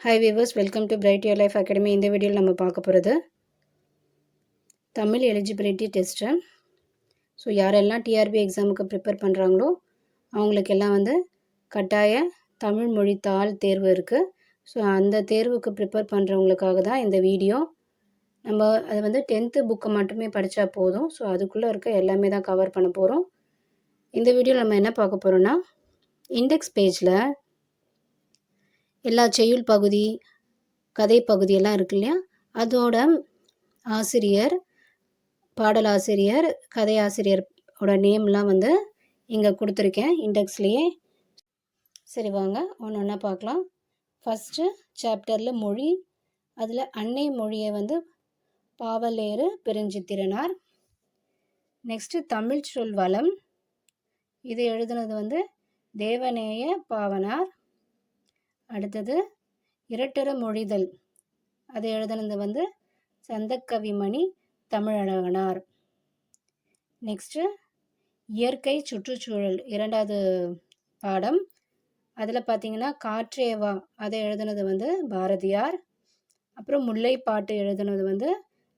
Hi viewers welcome to bright your life academy இந்த வீடியோவில் நம்ம பார்க்க போகிறது தமிழ் எலிஜிபிலிட்டி டெஸ்ட்டு ஸோ யாரெல்லாம் டிஆர்பி எக்ஸாமுக்கு ப்ரிப்பேர் பண்ணுறாங்களோ அவங்களுக்கு எல்லாம் வந்து கட்டாய தமிழ் மொழி தாள் தேர்வு இருக்குது ஸோ அந்த தேர்வுக்கு ப்ரிப்பேர் பண்ணுறவங்களுக்காக தான் இந்த வீடியோ நம்ம அது வந்து டென்த்து புக்கை மட்டுமே படித்தா போதும். ஸோ அதுக்குள்ளே இருக்க எல்லாமே தான் கவர் பண்ண போகிறோம் இந்த வீடியோவில் நம்ம என்ன பார்க்க போகிறோன்னா இண்டெக்ஸ் பேஜில் எல்லா செய்யுள் பகுதி கதை பகுதியெல்லாம் இருக்கு இல்லையா? அதோட ஆசிரியர் பாடலாசிரியர் கதை ஆசிரியரோட நேம்லாம் வந்து இங்கே கொடுத்துருக்கேன். இண்டெக்ஸ்லேயே சரி வாங்க ஒன்று ஒன்றா பார்க்கலாம். ஃபஸ்ட்டு சாப்டரில் மொழி அதில் அன்னை மொழியை வந்து பாவலேறு பெருஞ்சித்திரனார். நெக்ஸ்ட்டு தமிழ் சொல் வளம். இது எழுதுனது வந்து தேவநேய பாவனார். அடுத்தது இரட்டர மொழிதல். அதை எழுதுனது வந்து சந்தக்கவிமணி தமிழழகனார். நெக்ஸ்ட்டு இயற்கை சுற்றுச்சூழல் இரண்டாவது பாடம். அதில் பார்த்தீங்கன்னா காற்றேவா அதை எழுதுனது வந்து பாரதியார். அப்புறம் முல்லை பாட்டு எழுதுனது வந்து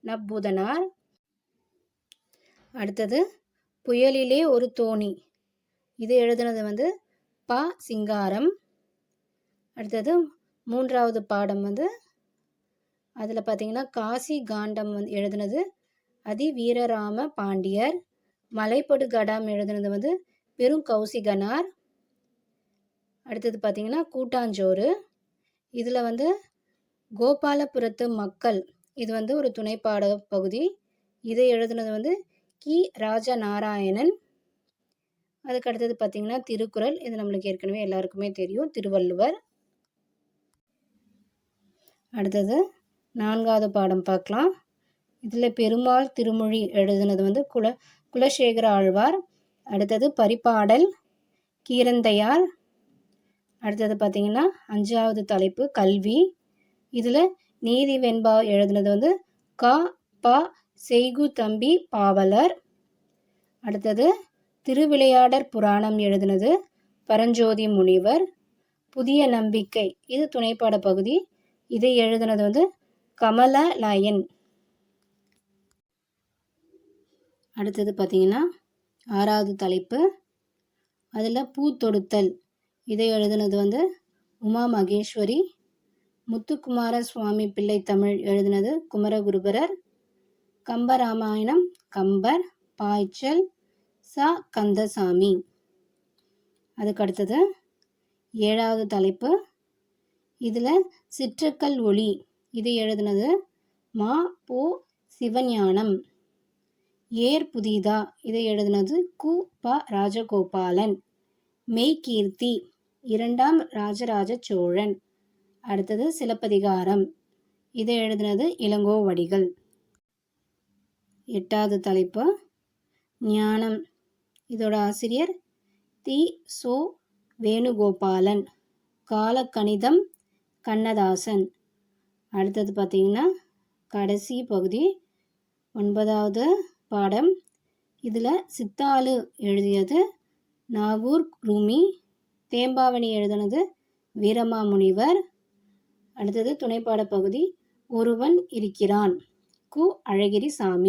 நப்பூதனார். அடுத்தது புயலிலே ஒரு தோணி இது எழுதுனது வந்து ப சிங்காரம். அடுத்தது மூன்றாவது பாடம் வந்து அதில் பார்த்தீங்கன்னா காசி காண்டம் வந்து எழுதுனது. அதி வீரராம பாண்டியர். மலைப்படு கடாம் எழுதுனது வந்து பெரும் கௌசிகனார். அடுத்தது பார்த்தீங்கன்னா கூட்டாஞ்சோறு. இதில் வந்து கோபாலபுரத்து மக்கள் இது வந்து ஒரு துணை பாட பகுதி. இதை எழுதுனது வந்து கி. ராஜா நாராயணன் அதுக்கு அடுத்தது பார்த்திங்கன்னா திருக்குறள். இது நம்மளுக்கு ஏற்கனவே எல்லாருக்குமே தெரியும். திருவள்ளுவர். அடுத்தது நான்காவது பாடம் பார்க்கலாம். இதில் பெருமாள் திருமொழி எழுதுனது வந்து குல குலசேகர ஆழ்வார். அடுத்தது பரிபாடல் கீரந்தையார். அடுத்தது பார்த்திங்கன்னா அஞ்சாவது தலைப்பு கல்வி. இதில் நீதி வெண்பா எழுதுனது வந்து க ப செய்கு தம்பி பாவலர். அடுத்தது திருவிளையாடற் புராணம் எழுதுனது பரஞ்சோதி முனிவர். புதிய நம்பிக்கை இது துணைப்பாட பகுதி. இதை எழுதுனது வந்து கமலலயன் அடுத்தது பார்த்தீங்கன்னா ஆறாவது தலைப்பு. அதில் பூ தொடுத்தல். இதை எழுதுனது வந்து உமா மகேஸ்வரி. முத்துக்குமார சுவாமி பிள்ளை தமிழ் எழுதினது குமரகுருபரர். கம்பராமாயணம் கம்பர் பாய்ச்சல் ச. கந்தசாமி. அதுக்கு அடுத்தது ஏழாவது தலைப்பு. இதில் சிற்றக்கல் ஒளி. இதை எழுதுனது மா போ சிவஞானம். ஏர் புதிதா. இதை எழுதுனது கு ப ராஜகோபாலன். மெய்கீர்த்தி இரண்டாம் ராஜராஜ சோழன். அடுத்தது சிலப்பதிகாரம். இதை எழுதுனது இளங்கோவடிகள் எட்டாவது தலைப்பு ஞானம். இதோட ஆசிரியர் தி சோ வேணுகோபாலன். காலக்கணிதம் கண்ணதாசன். அடுத்தது பார்த்திங்கன்னா கடைசி பகுதி ஒன்பதாவது பாடம். இதில் சித்தாலு எழுதியது நாகூர் ரூமி தேம்பாவணி எழுதினது வீரமாமுனிவர். அடுத்தது துணைப்பாட பகுதி ஒருவன் இருக்கிறான் கு. அழகிரி சாமி